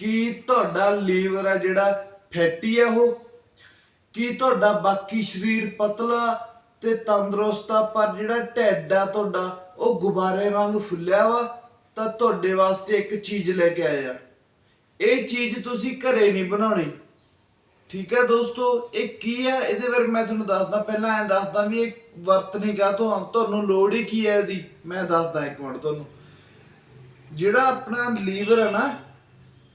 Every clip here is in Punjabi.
ਕੀ ਤੁਹਾਡਾ ਲੀਵਰ ਆ ਜਿਹੜਾ ਫੈਟੀ ਆ ਉਹ? ਕੀ ਤੁਹਾਡਾ ਬਾਕੀ ਸਰੀਰ ਪਤਲਾ ਤੇ ਤੰਦਰੁਸਤ ਆ, ਪਰ ਜਿਹੜਾ ਢਿੱਡ ਆ ਤੁਹਾਡਾ, ਉਹ ਗੁਬਾਰੇ ਵਾਂਗ ਫੁੱਲਿਆ ਵਾ? ਤਾਂ ਤੁਹਾਡੇ ਵਾਸਤੇ ਇੱਕ ਚੀਜ਼ ਲੈ ਕੇ ਆਇਆ ਇਹ ਚੀਜ਼ ਤੁਸੀਂ ਘਰੇ ਨਹੀਂ ਬਣਾਉਣੀ। ਠੀਕ ਹੈ ਦੋਸਤੋ, ਇਹ ਕੀ ਹੈ ਇਹਦੇ ਬਾਰੇ ਮੈਂ ਤੁਹਾਨੂੰ ਦੱਸਦਾ। ਪਹਿਲਾਂ ਐਂ ਦੱਸਦਾ ਵੀ ਇਹ ਵਰਤਣੀ ਕਾ ਤੋਂ। ਤੁਹਾਨੂੰ ਲੋੜ ਹੀ ਕੀ ਹੈ ਇਹਦੀ? ਮੈਂ ਦੱਸਦਾ ਇੱਕ ਮਿੰਟ ਤੁਹਾਨੂੰ। ਜਿਹੜਾ ਆਪਣਾ ਲੀਵਰ ਹੈ ਨਾ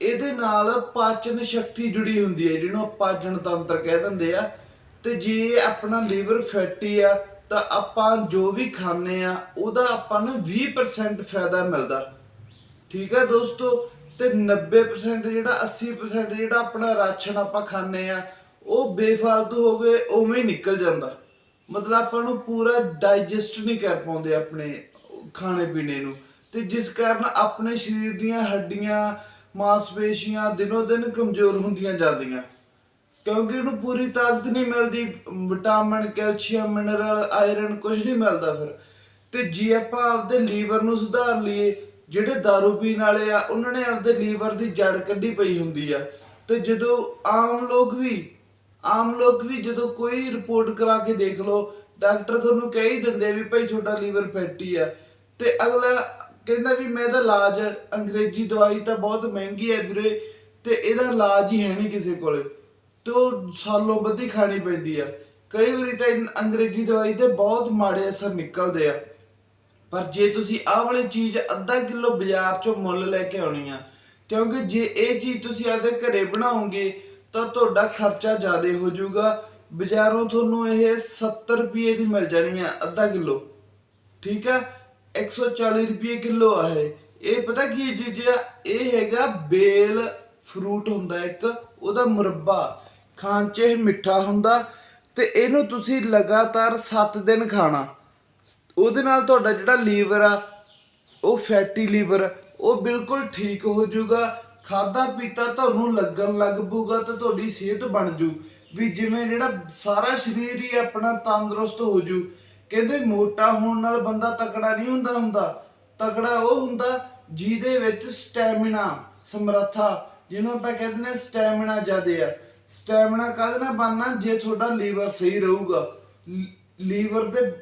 ਇਹਦੇ ਨਾਲ ਪਾਚਨ ਸ਼ਕਤੀ ਜੁੜੀ ਹੁੰਦੀ ਹੈ, ਜਿਹਨੂੰ ਪਾਚਨ ਤੰਤਰ ਕਹਿ ਦਿੰਦੇ ਆ। ਤੇ ਜੇ ਆਪਣਾ ਲੀਵਰ ਫੈਟੀ ਆ, ਤਾਂ ਆਪਾਂ ਜੋ ਵੀ ਖਾਂਦੇ ਆ, ਉਹਦਾ ਆਪਾਂ ਨੂੰ 20% ਫਾਇਦਾ ਮਿਲਦਾ। ਠੀਕ ਹੈ ਦੋਸਤੋ? ਤੇ 90% ਜਿਹੜਾ 80% ਜਿਹੜਾ ਆਪਣਾ ਰਾਸ਼ਨ ਆਪਾਂ ਖਾਂਦੇ ਆ, ਉਹ ਬੇਫਾਲਤੂ ਹੋ ਗਏ ਉਵੇਂ ਹੀ ਨਿਕਲ ਜਾਂਦਾ। ਮਤਲਬ ਆਪਾਂ ਨੂੰ ਪੂਰਾ ਡਾਈਜੈਸਟ ਨਹੀਂ ਕਰ ਪਾਉਂਦੇ ਆਪਣੇ ਖਾਣੇ ਪੀਣੇ ਨੂੰ। ਤੇ ਜਿਸ ਕਾਰਨ ਆਪਣੇ ਸਰੀਰ ਦੀਆਂ ਹੱਡੀਆਂ ਮਾਸਪੇਸ਼ੀਆਂ ਦਿਨੋ ਦਿਨ ਕਮਜ਼ੋਰ ਹੁੰਦੀਆਂ ਜਾਂਦੀਆਂ। ਕਿਉਂਕਿ ਉਹਨੂੰ ਪੂਰੀ ਤਾਕਤ ਨਹੀਂ ਮਿਲਦੀ, ਵਿਟਾਮਿਨ, ਕੈਲਸ਼ੀਅਮ, ਮਿਨਰਲ, ਆਇਰਨ ਕੁਝ ਨਹੀਂ ਮਿਲਦਾ ਫਿਰ। ਤੇ ਜੇ ਆਪਾਂ ਆਪਦੇ ਲੀਵਰ ਨੂੰ ਸੁਧਾਰ ਲਈਏ, ਜਿਹੜੇ दारू ਪੀਣ ਵਾਲੇ ਆ, ਉਹਨਾਂ ਨੇ ਆਪਦੇ ਲੀਵਰ ਦੀ ਜੜ ਕੱਢੀ ਪਈ ਹੁੰਦੀ ਆ। ਤੇ ਜਦੋਂ ਆਮ ਲੋਕ ਵੀ, ਆਮ ਲੋਕ ਵੀ ਜਦੋਂ ਕੋਈ ਰਿਪੋਰਟ ਕਰਾ ਕੇ ਦੇਖ ਲਓ, ਡਾਕਟਰ ਤੁਹਾਨੂੰ ਕਹਿ ਹੀ ਦਿੰਦੇ ਵੀ ਭਾਈ ਤੁਹਾਡਾ ਲੀਵਰ ਫੈਟੀ ਆ। ਤੇ ਅਗਲਾ ਕਹਿੰਦਾ ਵੀ ਮੈਂ ਇਹਦਾ ਇਲਾਜ ਅੰਗਰੇਜ਼ੀ ਦਵਾਈ ਤਾਂ ਬਹੁਤ ਮਹਿੰਗੀ ਹੈ ਵੀਰੇ, ਤੇ ਇਹਦਾ ਇਲਾਜ ਹੀ ਹੈ ਨਹੀਂ ਕਿਸੇ ਕੋਲੇ। ਤੇ ਉਹ ਸਾਲੋਂ ਬੱਧੀ ਖਾਣੀ ਪੈਂਦੀ ਆ। ਕਈ ਵਾਰੀ ਤਾਂ ਇਨ- ਅੰਗਰੇਜ਼ੀ ਦਵਾਈ 'ਤੇ ਬਹੁਤ ਮਾੜੇ ਅਸਰ ਨਿਕਲਦੇ ਆ। ਪਰ ਜੇ ਤੁਸੀਂ ਆਹ ਵਾਲੀ ਚੀਜ਼ ਅੱਧਾ ਕਿਲੋ ਬਾਜ਼ਾਰ ਚੋਂ ਮੁੱਲ ਲੈ ਕੇ ਆਉਣੀ ਆ, ਕਿਉਂਕਿ ਜੇ ਇਹ ਚੀਜ਼ ਤੁਸੀਂ ਆਪਦੇ ਘਰੇ ਬਣਾਓਗੇ, ਤਾਂ ਤੁਹਾਡਾ ਖਰਚਾ ਜ਼ਿਆਦਾ ਹੋ ਜਾਊਗਾ। ਬਾਜ਼ਾਰੋਂ ਤੁਹਾਨੂੰ ਇਹ 70 ਰੁਪਏ ਦੀ ਮਿਲ ਜਾਣੀ ਆ, ਅੱਧਾ ਕਿਲੋ। ਠੀਕ ਆ? 140 ਰੁਪਏ ਕਿਲੋ ਆ ਇਹ ਇਹ ਪਤਾ ਕੀ ਚੀਜ਼ ਆ ਇਹ ਹੈਗਾ ਬੇਲ ਫਰੂਟ ਹੁੰਦਾ ਇੱਕ ਉਹਦਾ ਮੁਰੱਬਾ ਖਾਣ 'ਚ ਇਹ ਮਿੱਠਾ ਹੁੰਦਾ ਤੇ ਇਹਨੂੰ ਤੁਸੀਂ ਲਗਾਤਾਰ 7 ਦਿਨ ਖਾਣਾ ਉਹਦੇ ਨਾਲ ਤੁਹਾਡਾ ਜਿਹੜਾ ਲੀਵਰ ਆ ਉਹ ਫੈਟੀ ਲੀਵਰ ਉਹ ਬਿਲਕੁਲ ਠੀਕ ਹੋ ਜਾਊਗਾ ਖਾਦਾ ਪੀਤਾ ਤੁਹਾਨੂੰ ਲੱਗਣ ਲੱਗ ਪਊਗਾ ਤੇ ਤੁਹਾਡੀ ਸਿਹਤ ਬਣ ਜੂ ਵੀ ਜਿਵੇਂ ਜਿਹੜਾ ਸਾਰਾ ਸਰੀਰ ਹੀ ਆਪਣਾ ਤੰਦਰੁਸਤ ਹੋ ਜੂ ਕਹਿੰਦੇ ਮੋਟਾ ਹੋਣ ਨਾਲ ਬੰਦਾ ਤਕੜਾ ਨਹੀਂ ਹੁੰਦਾ ਹੁੰਦਾ। ਤਕੜਾ ਉਹ ਹੁੰਦਾ ਜਿਹਦੇ ਵਿੱਚ ਸਟੈਮਿਨਾ, ਸਮਰੱਥਾ, ਜਿਹਨੂੰ ਆਪਾਂ ਕਹਿੰਦੇ ਨੇ ਸਟੈਮਿਨਾ ਜ਼ਿਆਦੇ ਆ। ਸਟੈਮਿਨਾ ਕਾਹਦੇ ਨਾਲ ਬਣਨਾ? ਜੇ ਤੁਹਾਡਾ ਲੀਵਰ ਸਹੀ ਰਹੂਗਾ। ਲੀਵਰ ਦੇ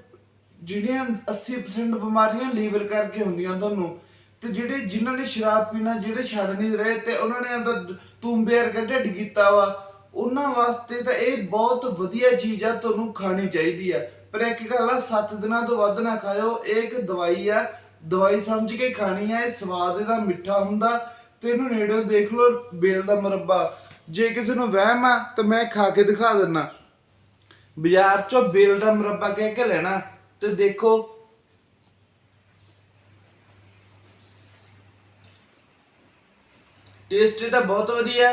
ਜਿਹੜੀਆਂ 80% ਬਿਮਾਰੀਆਂ ਲੀਵਰ ਕਰਕੇ ਹੁੰਦੀਆਂ ਤੁਹਾਨੂੰ, ਤੇ ਜਿਹੜੇ ਜਿਨ੍ਹਾਂ ਨੇ ਸ਼ਰਾਬ ਪੀਣਾ, ਜਿਹੜੇ ਛੱਡ ਨਹੀਂ ਰਹੇ ਤੇ ਉਹਨਾਂ ਨੇ ਅੰਦਰ ਤੂੰਬੇ ਵਰਗਾ ਢਿੱਡ ਕੀਤਾ ਵਾ, ਉਹਨਾਂ ਵਾਸਤੇ ਤਾਂ ਇਹ ਬਹੁਤ ਵਧੀਆ ਚੀਜ਼ ਆ, ਤੁਹਾਨੂੰ ਖਾਣੀ ਚਾਹੀਦੀ ਆ। ਪਰ ਇੱਕ ਗੱਲ ਆ 7 ਦਿਨਾਂ ਤੋਂ ਵੱਧ ਨਾ ਖਾਇਓ। ਇਹ ਇੱਕ ਦਵਾਈ ਆ। ਦਵਾਈ ਸਮਝ ਕੇ ਖਾਣੀ ਆ। ਇਹ ਸਵਾਦ ਇਹਦਾ ਮਿੱਠਾ ਹੁੰਦਾ। ਤੇ ਇਹਨੂੰ ਨੇੜਿਓਂ ਦੇਖ ਲਓ, ਬੇਲ ਦਾ ਮੁਰੱਬਾ। ਜੇ ਕਿਸੇ ਨੂੰ ਵਹਿਮ ਆ, ਤਾਂ ਮੈਂ ਖਾ ਕੇ ਦਿਖਾ ਦਿੰਨਾ। ਬਾਜ਼ਾਰ ਚੋਂ ਬੇਲ ਦਾ ਮੁਰੱਬਾ ਕਹਿ ਕੇ ਲੈਣਾ, ਤੇ ਦੇਖੋ। ਟੇਸਟ ਤਾਂ ਬਹੁਤ ਵਧੀਆ।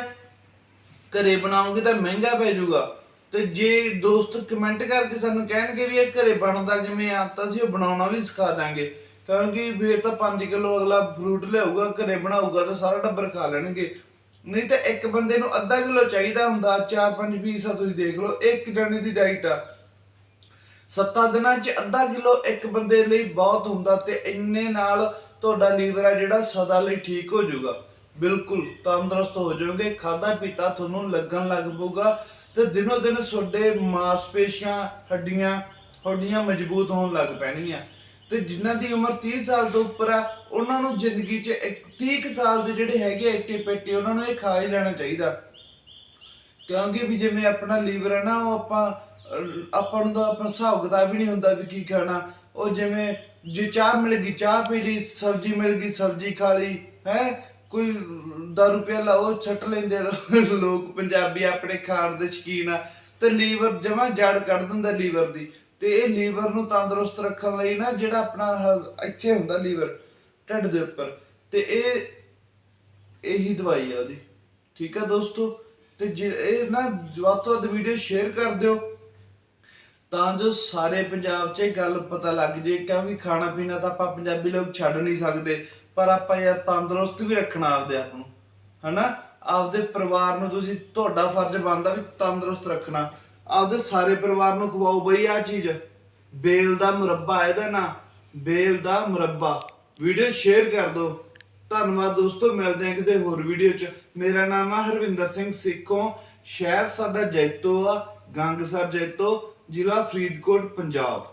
ਘਰੇ ਬਣਾਉਂਗੇ ਤਾਂ ਮਹਿੰਗਾ ਪੈ ਜਾਊਗਾ। ਤੇ ਜੇ ਦੋਸਤ ਕਮੈਂਟ ਕਰਕੇ ਸਾਨੂੰ ਕਹਿਣਗੇ ਵੀ ਇਹ ਘਰੇ ਬਣਦਾ ਕਿਵੇਂ ਆ, ਤਾਂ ਅਸੀਂ ਉਹ ਬਣਾਉਣਾ ਵੀ ਸਿਖਾ ਦਾਂਗੇ। ਕਿਉਂਕਿ ਫਿਰ ਤਾਂ 5 ਕਿਲੋ ਅਗਲਾ ਫਰੂਟ ਲਿਆਊਗਾ, ਘਰੇ ਬਣਾਊਗਾ ਤਾਂ ਸਾਰਾ ਟੱਬਰ ਖਾ ਲੈਣਗੇ। ਨਹੀਂ ਤਾਂ ਇੱਕ ਬੰਦੇ ਨੂੰ ਅੱਧਾ ਕਿਲੋ ਚਾਹੀਦਾ ਹੁੰਦਾ 4-5 ਪੀਸ ਆ, ਤੁਸੀਂ ਦੇਖ ਲਓ, ਇੱਕ ਜਣੇ ਦੀ ਡਾਈਟ ਆ। ਸੱਤਾਂ ਦਿਨਾਂ 'ਚ ਅੱਧਾ ਕਿਲੋ ਇੱਕ ਬੰਦੇ ਲਈ ਬਹੁਤ ਹੁੰਦਾ ਤੇ ਇੰਨੇ ਨਾਲ ਤੁਹਾਡਾ ਲੀਵਰ ਆ ਜਿਹੜਾ ਸਦਾ ਲਈ ਠੀਕ ਹੋ ਜਾਊਗਾ। ਬਿਲਕੁਲ ਤੰਦਰੁਸਤ ਹੋ ਜਾਓਗੇ ਖਾਦਾ ਪੀਤਾ ਤੁਹਾਨੂੰ ਲੱਗਣ ਲੱਗ ਪਊਗਾ। ਤੇ ਦਿਨੋ ਦਿਨ ਤੁਹਾਡੇ ਮਾਸਪੇਸ਼ੀਆਂ, ਹੱਡੀਆਂ, ਤੁਹਾਡੀਆਂ ਮਜ਼ਬੂਤ ਹੋਣ ਲੱਗ ਪੈਣਗੀਆਂ। ਤੇ ਜਿਨ੍ਹਾਂ ਦੀ ਉਮਰ 30 ਸਾਲ ਤੋਂ ਉੱਪਰ ਆ, ਉਹਨਾਂ ਨੂੰ ਜ਼ਿੰਦਗੀ 'ਚ ਇੱਕ 30 ਕੁ ਸਾਲ ਦੇ ਜਿਹੜੇ ਹੈਗੇ ਐਟੇ ਪੇਟੇ, ਉਹਨਾਂ ਨੂੰ ਇਹ ਖਾ ਹੀ ਲੈਣਾ ਚਾਹੀਦਾ। ਕਿਉਂਕਿ ਵੀ ਜਿਵੇਂ ਆਪਣਾ ਲੀਵਰ ਹੈ ਨਾ, ਉਹ ਆਪਾਂ ਆਪਾਂ ਨੂੰ ਤਾਂ ਆਪਣਾ ਹਿਸਾਬ ਕਿਤਾਬ ਵੀ ਨਹੀਂ ਹੁੰਦਾ ਵੀ ਕੀ ਖਾਣਾ। ਉਹ ਜਿਵੇਂ ਜੇ ਚਾਹ ਮਿਲ ਗਈ, ਚਾਹ ਪੀ ਲਈ, ਸਬਜ਼ੀ ਮਿਲ ਗਈ, ਸਬਜ਼ੀ ਖਾ ਲਈ, ਹੈ? ਕੋਈ ਦਾਰੂ ਪਿਆਲਾ ਉਹ ਛੱਟ ਲੈਂਦੇ ਲੋ- ਲੋਕ ਪੰਜਾਬੀ ਆਪਣੇ ਖਾਣ ਦੇ ਸ਼ਕੀਨ ਆ। ਤੇ ਲੀਵਰ ਜਮਾ ਜੜ ਕੱਢ ਦਿੰਦਾ ਲੀਵਰ ਦੀ। ਤੇ ਇਹ ਲੀਵਰ ਨੂੰ ਤੰਦਰੁਸਤ ਰੱਖਣ ਲਈ ਨਾ ਜਿਹੜਾ ਆਪਣਾ ਆਹ ਇੱਥੇ ਹੁੰਦਾ ਲੀਵਰ, ਢਿੱਡ ਦੇ ਉੱਪਰ। ਤੇ ਇਹ, ਇਹੀ ਦਵਾਈ ਆ ਉਹਦੀ। ਠੀਕ ਆ ਦੋਸਤੋ? ਤੇ ਜੇ ਇਹ ਨਾ ਵੱਧ ਤੋਂ ਵੱਧ ਵੀਡੀਓ ਸ਼ੇਅਰ ਕਰ ਦਿਓ। ਤਾਂ ਜੋ ਸਾਰੇ ਪੰਜਾਬ 'ਚ ਇਹ ਗੱਲ ਪਤਾ ਲੱਗ ਜੇ, ਕਿਉਂਕਿ ਖਾਣਾ ਪੀਣਾ ਤਾਂ ਆਪਾਂ ਪੰਜਾਬੀ ਲੋਕ ਛੱਡ ਨਹੀਂ ਸਕਦੇ। ਪਰ ਆਪਾਂ ਯਾਰ ਤੰਦਰੁਸਤ ਵੀ ਰੱਖਣਾ ਆਪਦੇ ਆਪ ਨੂੰ, ਹਨਾ? ਆਪਦੇ ਪਰਿਵਾਰ ਨੂੰ ਤੁਸੀਂ, ਤੁਹਾਡਾ ਫਰਜ਼ ਬਣਦਾ ਵੀ ਤੰਦਰੁਸਤ ਰੱਖਣਾ। ਆਪਦੇ ਸਾਰੇ ਪਰਿਵਾਰ ਨੂੰ ਖਵਾਓ ਬਈ ਆ ਚੀਜ਼। ਬੇਲ ਦਾ ਮੁਰੱਬਾ ਇਹਦਾ ਨਾਂ, ਬੇਲ ਦਾ ਮੁਰੱਬਾ। ਵੀਡੀਓ ਸ਼ੇਅਰ ਕਰ ਦਿਓ। ਧੰਨਵਾਦ ਦੋਸਤੋ, ਮਿਲਦੇ ਹਾਂ ਕਿਸੇ ਹੋਰ ਵੀਡੀਓ 'ਚ। ਮੇਰਾ ਨਾਮ ਆ ਹਰਵਿੰਦਰ ਸਿੰਘ ਸਿੱਖੋਂ। ਸ਼ਹਿਰ ਸਾਡਾ ਜੈਤੋ ਆ ਗੰਗਸਰ ਜੈਤੋ, ਜ਼ਿਲ੍ਹਾ ਫਰੀਦਕੋਟ, ਪੰਜਾਬ।